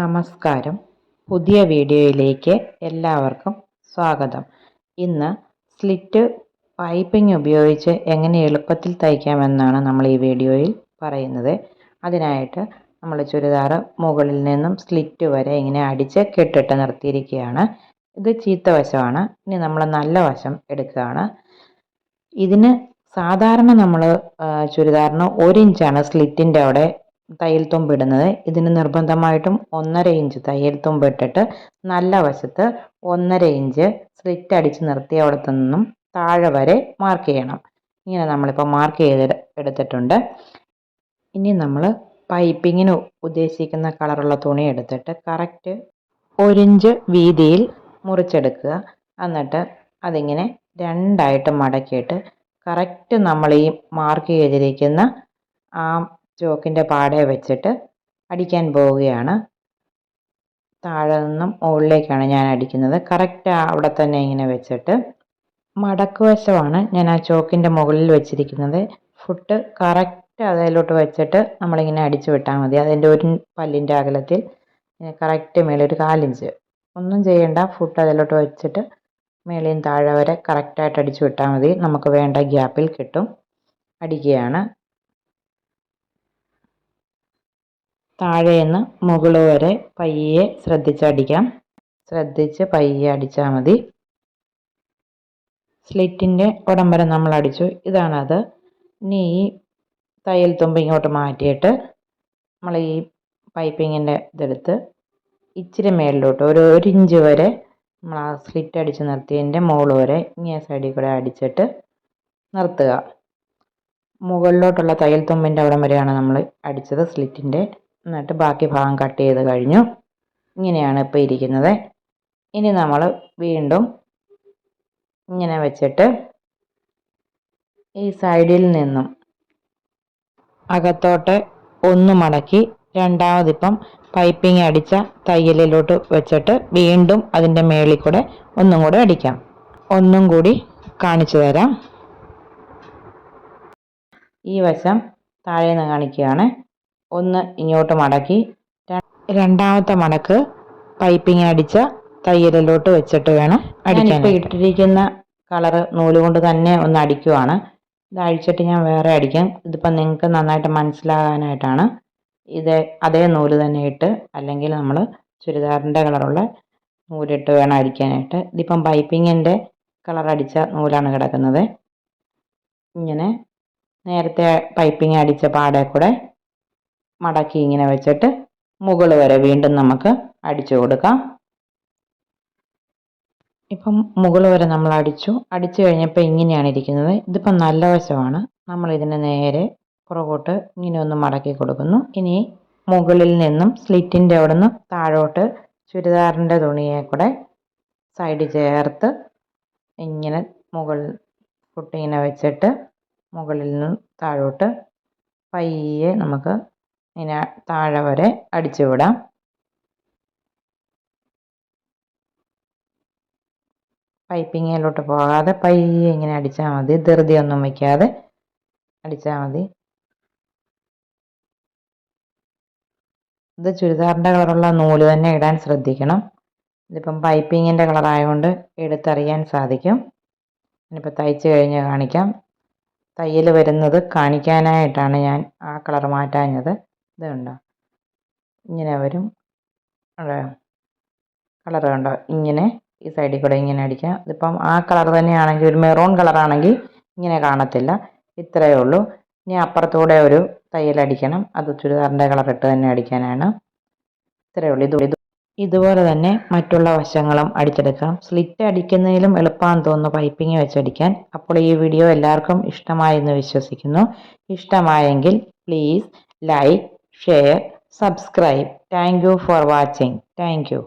നമസ്കാരം പുതിയ വീഡിയോയിലേക്ക് എല്ലാവർക്കും സ്വാഗതം ഇന്ന് സ്ലിറ്റ് പൈപ്പിംഗ് ഉപയോഗിച്ച് എങ്ങനെ എളുപ്പത്തിൽ തയ്ക്കാമെന്നാണ് നമ്മൾ ഈ വീഡിയോയിൽ പറയുന്നത് അതിനായിട്ട് നമ്മൾ ചുരിദാർ മുകളിൽ നിന്നും സ്ലിറ്റ് വരെ ഇങ്ങനെ അടിച്ച് കെട്ടിട്ട് നിർത്തിയിരിക്കുകയാണ് ഇത് ചീത്ത വശമാണ് ഇനി നമ്മൾ നല്ല വശം എടുക്കുകയാണ് ഇതിന് സാധാരണ നമ്മൾ ചുരിദാറിന് ഒരു ഇഞ്ചാണ് സ്ലിറ്റിൻ്റെ അവിടെ തയ്യൽ തുമ്പിടുന്നത് ഇതിന് നിർബന്ധമായിട്ടും ഒന്നര ഇഞ്ച് തയ്യൽ തുമ്പിട്ടിട്ട് നല്ല വശത്ത് ഒന്നര ഇഞ്ച് സ്ലിറ്റ് അടിച്ച് നിർത്തിയ അവിടുത്തെ നിന്നും താഴെ വരെ മാർക്ക് ചെയ്യണം ഇങ്ങനെ നമ്മളിപ്പോൾ മാർക്ക് ചെയ്ത് എടുത്തിട്ടുണ്ട് ഇനി നമ്മൾ പൈപ്പിങ്ങിന് ഉദ്ദേശിക്കുന്ന കളറുള്ള തുണി എടുത്തിട്ട് കറക്റ്റ് ഒരിഞ്ച് വീതിയിൽ മുറിച്ചെടുക്കുക എന്നിട്ട് അതിങ്ങനെ രണ്ടായിട്ട് മടക്കിയിട്ട് കറക്റ്റ് നമ്മൾ ഈ മാർക്ക് ചെയ്തിരിക്കുന്ന ആ ചോക്കിൻ്റെ പാടെ വെച്ചിട്ട് അടിക്കാൻ പോവുകയാണ് താഴെ നിന്നും മുകളിലേക്കാണ് ഞാൻ അടിക്കുന്നത് കറക്റ്റ് അവിടെ തന്നെ ഇങ്ങനെ വെച്ചിട്ട് മടക്കുവശമാണ് ഞാൻ ആ ചോക്കിൻ്റെ മുകളിൽ വെച്ചിരിക്കുന്നത് ഫുട്ട് കറക്റ്റ് അതിലോട്ട് വെച്ചിട്ട് നമ്മളിങ്ങനെ അടിച്ചു വിട്ടാൽ മതി അതിൻ്റെ ഒരു പല്ലിൻ്റെ അകലത്തിൽ കറക്റ്റ് മേളിൽ ഒരു കാലിഞ്ച് ഒന്നും ചെയ്യേണ്ട ഫുട്ട് അതിലോട്ട് വെച്ചിട്ട് മേളിയും താഴെ വരെ കറക്റ്റായിട്ട് അടിച്ചു വിട്ടാൽ മതി നമുക്ക് വേണ്ട ഗ്യാപ്പിൽ കിട്ടും അടിക്കുകയാണ് താഴേന്ന് മുകൾ വരെ പയ്യെ ശ്രദ്ധിച്ചടിക്കാം ശ്രദ്ധിച്ച് പയ്യെ അടിച്ചാൽ മതി സ്ലിറ്റിൻ്റെ ഉടമ്പരം നമ്മൾ അടിച്ചു ഇതാണത് ഇനി ഈ തയ്യൽ തുമ്പ് ഇങ്ങോട്ട് മാറ്റിയിട്ട് നമ്മൾ ഈ പൈപ്പിങ്ങിൻ്റെ ഇതെടുത്ത് ഇച്ചിരി മേളിലോട്ട് ഒരു ഒരു ഇഞ്ച് വരെ നമ്മൾ ആ സ്ലിറ്റ് അടിച്ച് നിർത്തിയതിൻ്റെ മുകളിൽ വരെ ഇങ്ങനെ സൈഡിൽ കൂടെ അടിച്ചിട്ട് നിർത്തുക മുകളിലോട്ടുള്ള തയ്യൽ തുമ്പിൻ്റെ അവിടം വരെയാണ് നമ്മൾ അടിച്ചത് സ്ലിറ്റിൻ്റെ എന്നിട്ട് ബാക്കി ഭാഗം കട്ട് ചെയ്ത് കഴിഞ്ഞു ഇങ്ങനെയാണ് ഇപ്പോൾ ഇരിക്കുന്നത് ഇനി നമ്മൾ വീണ്ടും ഇങ്ങനെ വെച്ചിട്ട് ഈ സൈഡിൽ നിന്നും അകത്തോട്ട് ഒന്ന് മടക്കി രണ്ടാമതിപ്പം പൈപ്പിംഗ് അടിച്ച തയ്യലിലോട്ട് വെച്ചിട്ട് വീണ്ടും അതിൻ്റെ മേളിൽ കൂടെ ഒന്നും കൂടെ അടിക്കാം ഒന്നും കൂടി കാണിച്ചു തരാം ഈ വശം താഴെ നിന്ന് കാണിക്കുകയാണ് ഒന്ന് ഇങ്ങോട്ട് മടക്കി രണ്ടാമത്തെ മടക്ക് പൈപ്പിംഗ് അടിച്ച തയ്യലിലോട്ട് വെച്ചിട്ട് വേണം അടിക്കാൻ ഇപ്പോൾ ഇട്ടിരിക്കുന്ന കളറ് നൂല് കൊണ്ട് തന്നെ ഒന്ന് അടിക്കുവാണ് ഇത് അഴിച്ചിട്ട് ഞാൻ വേറെ അടിക്കാം ഇതിപ്പോൾ നിങ്ങൾക്ക് നന്നായിട്ട് മനസ്സിലാകാനായിട്ടാണ് ഇത് അതേ നൂല് തന്നെ ഇട്ട് അല്ലെങ്കിൽ നമ്മൾ ചുരിദാറിൻ്റെ കളറുള്ള നൂലിട്ട് വേണം അടിക്കാനായിട്ട് ഇതിപ്പം പൈപ്പിങ്ങിൻ്റെ കളർ അടിച്ച നൂലാണ് കിടക്കുന്നത് ഇങ്ങനെ നേരത്തെ പൈപ്പിങ് അടിച്ച പാടെ കൂടെ മടക്കി ഇങ്ങനെ വെച്ചിട്ട് മുകൾ വരെ വീണ്ടും നമുക്ക് അടിച്ചു കൊടുക്കാം ഇപ്പം മുകൾ വരെ നമ്മൾ അടിച്ചു അടിച്ചു കഴിഞ്ഞപ്പോൾ ഇങ്ങനെയാണ് ഇരിക്കുന്നത് ഇതിപ്പം നല്ല വശമാണ് നമ്മൾ ഇതിനെ നേരെ പുറകോട്ട് ഇങ്ങനെ ഒന്ന് മടക്കി കൊടുക്കുന്നു ഇനി മുകളിൽ നിന്നും സ്ലിറ്റിൻ്റെ അവിടെ നിന്ന് താഴോട്ട് ചുരിദാറിൻ്റെ തുണിയെ കൂടെ സൈഡ് ചേർത്ത് ഇങ്ങനെ മുകൾ കുട്ടിങ്ങനെ വെച്ചിട്ട് മുകളിൽ നിന്ന് താഴോട്ട് പയ്യെ നമുക്ക് ഇങ്ങനെ താഴെ വരെ അടിച്ചു വിടാം പൈപ്പിങ്ങിലോട്ട് പോകാതെ പയ്യെ ഇങ്ങനെ അടിച്ചാൽ മതി ധൃതി ഒന്നും വയ്ക്കാതെ അടിച്ചാൽ മതി ഇത് ചുരിദാറിൻ്റെ കളറുള്ള നൂല് തന്നെ ഇടാൻ ശ്രദ്ധിക്കണം ഇതിപ്പം പൈപ്പിങ്ങിൻ്റെ കളറായതുകൊണ്ട് എടുത്തറിയാൻ സാധിക്കും ഇനിയിപ്പോൾ തയ്ച്ച് കഴിഞ്ഞ് കാണിക്കാം തയ്യൽ വരുന്നത് കാണിക്കാനായിട്ടാണ് ഞാൻ ആ കളർ മാറ്റാഞ്ഞത് ഇത് കണ്ടോ ഇങ്ങനെ വരും കണ്ടോ കളറ് കണ്ടോ ഇങ്ങനെ ഈ സൈഡിൽ കൂടെ ഇങ്ങനെ അടിക്കാം ഇതിപ്പം ആ കളർ തന്നെയാണെങ്കിൽ ഒരു മെറൂൺ കളറാണെങ്കിൽ ഇങ്ങനെ കാണത്തില്ല ഇത്രയേ ഉള്ളൂ ഇനി അപ്പുറത്തൂടെ ഒരു തയ്യൽ അടിക്കണം അത് ചുരിദാറിൻ്റെ കളറിട്ട് തന്നെ അടിക്കാനാണ് ഇത്രയേ ഉള്ളൂ ഇത് ഇതുപോലെ തന്നെ മറ്റുള്ള വശങ്ങളും അടിച്ചെടുക്കാം സ്ലിറ്റ് അടിക്കുന്നതിലും എളുപ്പമാണെന്ന് തോന്നുന്നു പൈപ്പിംഗ് വെച്ചടിക്കാൻ അപ്പോൾ ഈ വീഡിയോ എല്ലാവർക്കും ഇഷ്ടമായി എന്ന് വിശ്വസിക്കുന്നു ഇഷ്ടമായെങ്കിൽ please like share, subscribe. Thank you for watching. Thank you.